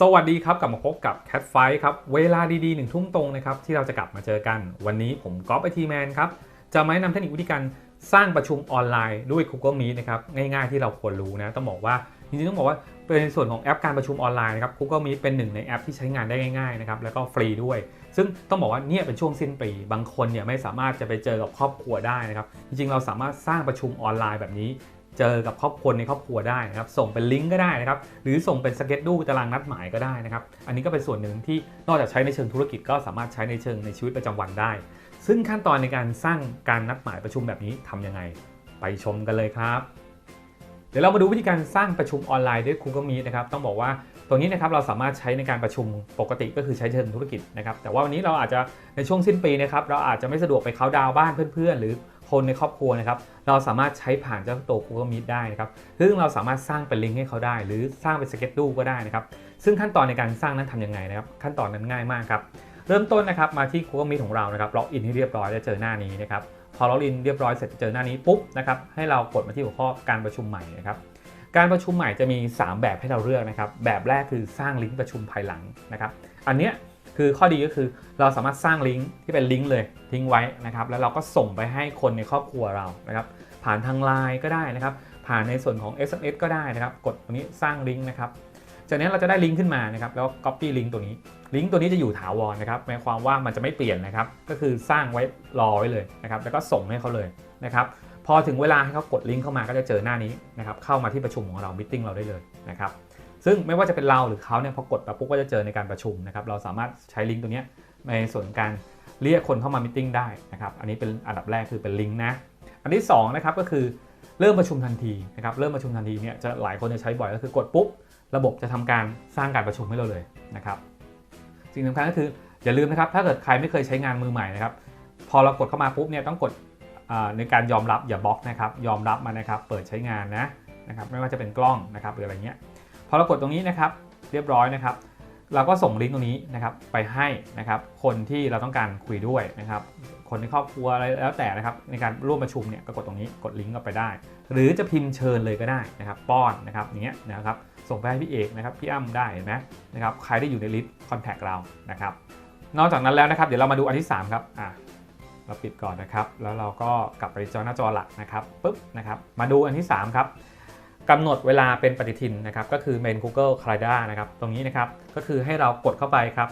สวัสดีครับ กลับมาพบกับ Cat Fight ครับ เวลาดีๆหนึ่งทุ่มตรงนะครับ ที่เราจะกลับมาเจอกัน วันนี้ผมก๊อฟไอทีแมนครับ จะมาแนะนำเทคนิควิธีการสร้างประชุมออนไลน์ด้วย Google Meet นะครับ ง่ายๆที่เราควรรู้นะ ต้องบอกว่า จริงๆ ต้องบอกว่าเป็นในส่วนของแอปการประชุมออนไลน์นะครับ Google Meet เป็นหนึ่งในแอปที่ใช้งานได้ง่ายๆนะครับแล้วก็ฟรีด้วย ซึ่งต้องบอกว่าเนี่ยเป็นช่วงสิ้นปีบางคนเนี่ยไม่สามารถจะไปเจอกับครอบครัวได้นะครับจริงๆ เราสามารถสร้างประชุมออนไลน์แบบนี้ เจอกับครอบครัวในครอบครัวได้นะครับ ส่งเป็นลิงก์ก็ได้นะครับ หรือส่งเป็นสเก็ตดูตารางนัดหมายก็ได้นะครับ อันนี้ก็เป็นส่วนหนึ่งที่นอกจากใช้ในเชิงธุรกิจก็สามารถใช้ในเชิงในชีวิตประจำวันได้ ซึ่งขั้นตอนในการสร้างการนัดหมายประชุมแบบนี้ทำยังไง ไปชมกันเลยครับ เดี๋ยวเรามาดูวิธีการสร้างประชุมออนไลน์ด้วย Google Meet นะครับ ต้องบอกว่าตรงนี้นะครับเราสามารถใช้ในการประชุมปกติก็คือใช้เชิงธุรกิจนะครับ แต่ว่าวันนี้เราอาจจะในช่วงสิ้นปีนะครับเราอาจจะไม่สะดวกไปเขาดาวบ้านเพื่อนๆ หรือ คนในครอบครัวนะครับ เราสามารถใช้ผ่านเจ้าตัว Google Meet ได้นะครับ ซึ่งเราสามารถสร้างเป็นลิงก์ให้เขาได้ หรือสร้างเป็นสเก็ตดูก็ได้นะครับ ซึ่งขั้นตอนในการสร้างนั้นทำยังไงนะครับ ขั้นตอนนั้นง่ายมากครับ เริ่มต้นนะครับ มาที่ Google Meet ของเรานะครับ ล็อกอินให้เรียบร้อยจะเจอหน้านี้นะครับ พอล็อกอินเรียบร้อยเสร็จจะเจอหน้านี้ปุ๊บนะครับ ให้เรากดมาที่หัวข้อการประชุมใหม่นะครับ การประชุมใหม่จะมี 3 แบบให้เราเลือกนะครับ แบบแรกคือสร้างลิงก์ประชุมภายหลังนะครับ อันเนี้ย คือข้อดีก็คือเราสามารถสร้างลิงก์ที่เป็นลิงก์เลยทิ้งไว้นะครับแล้วเราก็ส่งไปให้คนในครอบครัวเรานะครับผ่านทางไลน์ก็ได้นะครับผ่านในส่วนของ SMS ก็ได้นะครับ กดตรงนี้สร้างลิงก์นะครับจากนั้นเราจะได้ลิงก์ขึ้นมานะครับแล้ว copy ลิงก์ตัวนี้ลิงก์ตัวนี้จะอยู่ถาวรนะครับหมายความว่ามันจะไม่เปลี่ยนนะครับก็คือสร้างไว้รอไว้เลยนะครับแล้วก็ส่งให้เขาเลยนะครับพอถึงเวลาให้เขากดลิงก์เข้ามาก็จะเจอหน้านี้นะครับเข้ามาที่ประชุมของเรามิ팅เราได้เลยนะครับ ซึ่งไม่ว่าจะเป็นเราหรือเขาเนี่ยพอกดไปปุ๊บก็จะเจอในการประชุมนะครับเราสามารถใช้ลิงก์ตัวนี้ในส่วนการเรียกคนเข้ามามิ팅ได้นะครับอันนี้เป็นอันดับแรกคือเป็นลิงก์นะอันที่สองนะครับก็คือเริ่มประชุมทันทีนะครับเริ่มประชุมทันทีเนี่ยจะหลายคนจะใช้บ่อยก็คือกดปุ๊บระบบจะทำการสร้างการประชุมให้เราเลยนะครับสิ่งสำคัญก็คืออย่าลืมนะครับถ้าเกิดใครไม่เคยใช้งานมือใหม่นะครับพอเรากดเข้ามาปุ๊บเนี่ยต้องกดในการยอมรับอย่าบล็อกนะครับยอมรับมานะครับเปิดใช้งานนะนะครับไม่ว่าจะเป็นกล้องนะครับหรืออะไรเงี้ย อเรากดตรงนี้นะครับ เรียบร้อยนะครับ เราก็ส่งลิงก์ตรงนี้นะครับไปให้นะครับ คนที่เราต้องการคุยด้วยนะครับ คนในครอบครัวอะไรแล้วแต่นะครับ ในการร่วมประชุมเนี่ยก็กดตรงนี้กดลิงก์เข้าไปได้ หรือจะพิมพ์เชิญเลยก็ได้นะครับ ป้อนนะครับอย่างเงี้ยนะครับ ส่งไปให้พี่เอกนะครับพี่อ้ำได้เห็นไหมนะครับใครที่อยู่ในลิสต์คอนแทคเรานะครับ นอกจากนั้นแล้วนะครับ เดี๋ยวเรามาดูอันที่ 3 ครับอะเราปิดก่อนนะครับ แล้วเราก็กลับไปจอหน้าจอหลักนะครับปุ๊บนะครับ มาดูอันที่ 3 ครับ กำหนดเวลาเป็นปฏิทินนะครับก็คือ main Google Calendar นะครับตรงนี้นะครับก็คือให้เรากดเข้าไปครับ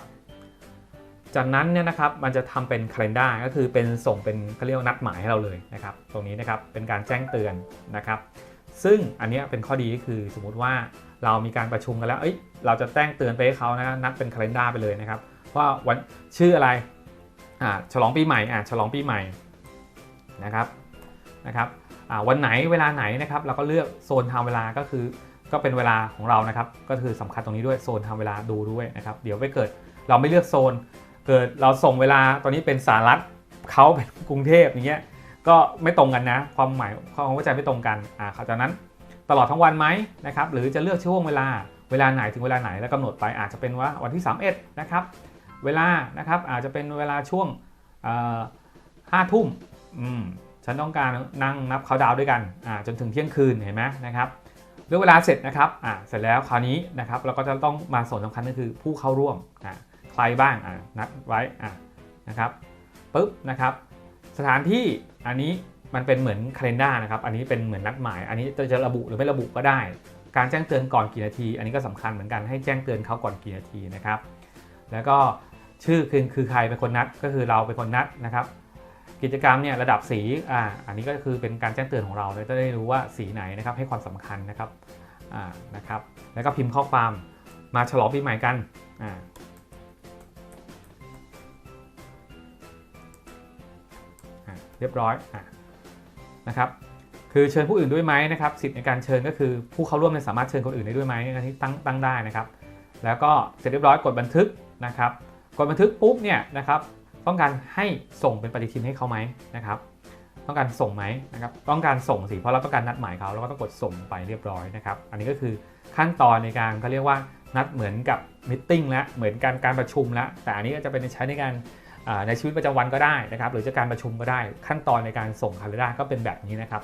จากนั้นเนี่ยนะครับมันจะทำเป็น calendar ก็คือเป็นส่งเป็นเขาเรียกนัดหมายให้เราเลยนะครับตรงนี้นะครับเป็นการแจ้งเตือนนะครับ ซึ่งอันนี้เป็นข้อดีก็คือสมมุติว่าเรามีการประชุมกันแล้วเอ้ยเราจะแจ้งเตือนไปให้เขานะนัดเป็น calendar ไปเลยนะครับว่าวันชื่ออะไรอ่าฉลองปีใหม่อ่าฉลองปีใหม่นะครับนะครับ วันไหนเวลาไหนนะครับเราก็เลือกโซนทำเวลาก็คือ ก็เป็นเวลาของเรานะครับ ก็คือสำคัญตรงนี้ด้วยโซนทำเวลาดูด้วยนะครับ เดี๋ยวไปเกิดเราไม่เลือกโซน เกิดเราส่งเวลาตอนนี้เป็นสหรัฐเขาเป็นกรุงเทพอย่างเงี้ยก็ไม่ตรงกันนะ ความหมายความเข้าใจไม่ตรงกันอ่าจากนั้นตลอดทั้งวันไหมนะครับหรือจะเลือกช่วงเวลาเวลาไหนถึงเวลาไหนแล้วกำหนดไปอาจจะเป็นว่าวันที่ 31 นะครับ เวลานะครับอาจจะเป็นเวลาช่วงห้าทุ่มอืม ฉันต้องการนั่งนับเขาดาวด้วยกันจนถึงเที่ยงคืนเห็นไหมนะครับเลือกเวลาเสร็จนะครับเสร็จแล้วคราวนี้นะครับเราก็จะต้องมาส่วนสำคัญก็คือผู้เข้าร่วมใครบ้างนัดไว้นะครับปุ๊บนะครับสถานที่อันนี้มันเป็นเหมือนคาล endar นะครับ อันนี้เป็นเหมือนนัดหมาย อันนี้จะระบุหรือไม่ระบุก็ได้ การแจ้งเตือนก่อนกี่นาที อันนี้ก็สำคัญเหมือนกันให้แจ้งเตือนเขาก่อนกี่นาทีนะครับ แล้วก็ชื่อคือคือใครเป็นคนนัดก็คือเราเป็นคนนัดนะครับ กิจกรรมเนี่ยระดับสีอ่าอันนี้ก็คือเป็นการแจ้งเตือนของเราเราจะได้รู้ว่าสีไหนนะครับให้ความสำคัญนะครับอ่านะครับ แล้วก็พิมพ์ข้อความมาฉลองปีใหม่กันอ่าเรียบร้อยอะนะครับคือเชิญผู้อื่นด้วยไหมนะครับสิทธิ์ในการเชิญก็คือผู้เข้าร่วมเนี่ยสามารถเชิญคนอื่นได้ด้วยไหมอันนี้ตั้งตั้งได้นะครับ แล้วก็เสร็จเรียบร้อยกดบันทึกนะครับกดบันทึกปุ๊บเนี่ยนะครับ ต้องการให้ส่งเป็นปฏิทินให้เขาไหมนะครับ ต้องการส่งไหมนะครับ ต้องการส่งสิ เพราะเราต้องการนัดหมายเขาเราก็ต้องกดส่งไปเรียบร้อยนะครับ อันนี้ก็คือขั้นตอนในการเขาเรียกว่านัดเหมือนกับมิ팅แล้วเหมือนการการประชุมแล้วแต่อันนี้ก็จะเป็นใช้ในการในชีวิตประจำวันก็ได้นะครับ หรือจะการประชุมก็ได้ ขั้นตอนในการส่งคาล endar ก็เป็นแบบนี้นะครับ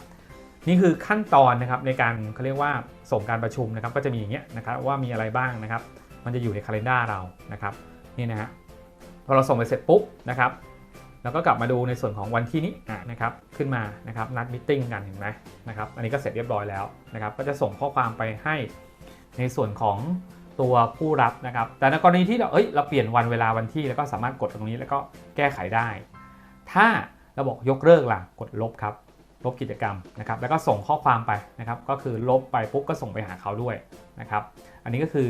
นี่คือขั้นตอนนะครับในการเขาเรียกว่าส่งการประชุมนะครับ ก็จะมีอย่างเงี้ยนะครับว่ามีอะไรบ้างนะครับ มันจะอยู่ใน calendar เรานะครับนี่นะฮะ พอเราส่งไปเสร็จปุ๊บนะครับเราก็กลับมาดูในส่วนของวันที่นี้นะครับขึ้นมานะครับนัดมิ팅กันเห็นไหมนะครับอันนี้ก็เสร็จเรียบร้อยแล้วนะครับก็จะส่งข้อความไปให้ในส่วนของตัวผู้รับนะครับ แต่ในกรณีที่เราเอ้ยเราเปลี่ยนวันเวลาวันที่แล้วก็สามารถกดตรงนี้แล้วก็แก้ไขได้ ถ้าเราบอกยกเลิกล่ะกดลบครับลบกิจกรรมนะครับแล้วก็ส่งข้อความไปนะครับก็คือลบไปปุ๊บก็ส่งไปหาเขาด้วยนะครับอันนี้ก็คือ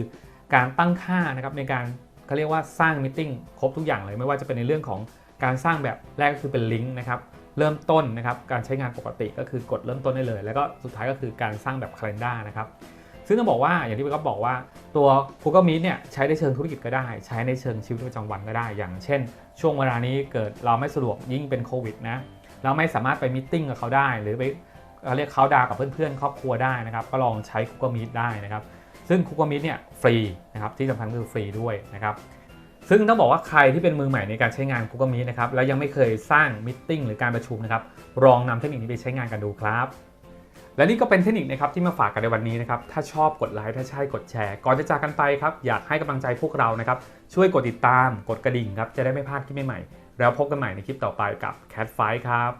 การตั้งค่านะครับในการ เขาเรียกว่าสร้างมิ팅ครบทุกอย่างเลยไม่ว่าจะเป็นในเรื่องของการสร้างแบบแรกก็คือเป็นลิงก์นะครับเริ่มต้นนะครับการใช้งานปกติก็คือกดเริ่มต้นได้เลย แล้วก็สุดท้ายก็คือการสร้างแบบ calendar นะครับซึ่งต้องบอกว่าอย่างที่พี่ก็บอกว่าตัว Google Meet เนี่ยใช้ในเชิงธุรกิจก็ได้ ใช้ในเชิงชีวิตประจำวันก็ได้ อย่างเช่น ช่วงเวลานี้เกิดเราไม่สะดวกยิ่งเป็นโควิดนะเราไม่สามารถไปมิ팅กับเขาได้ หรือไปเราเรียกเขาดากับเพื่อนๆครอบครัวได้นะครับก็ลองใช้ Google Meet ได้นะครับ ซึ่ง Google Meet เนี่ยฟรีนะครับที่สำคัญคือฟรีด้วยนะครับซึ่งต้องบอกว่าใครที่เป็นมือใหม่ในการใช้งาน Google Meet นะครับแล้วยังไม่เคยสร้างมิ팅หรือการประชุมนะครับลองนำเทคนิคนี้ไปใช้งานกันดูครับ และนี่ก็เป็นเทคนิคนะครับที่มาฝากกันในวันนี้นะครับถ้าชอบกดไลค์ถ้าใช่กดแชร์ ก่อนจะจากกันไปครับอยากให้กำลังใจพวกเรานะครับช่วยกดติดตามกดกระดิ่งครับจะได้ไม่พลาดคลิปใหม่ๆแล้วพบกันใหม่ในคลิปต่อไปกับ Cat Fight ครับ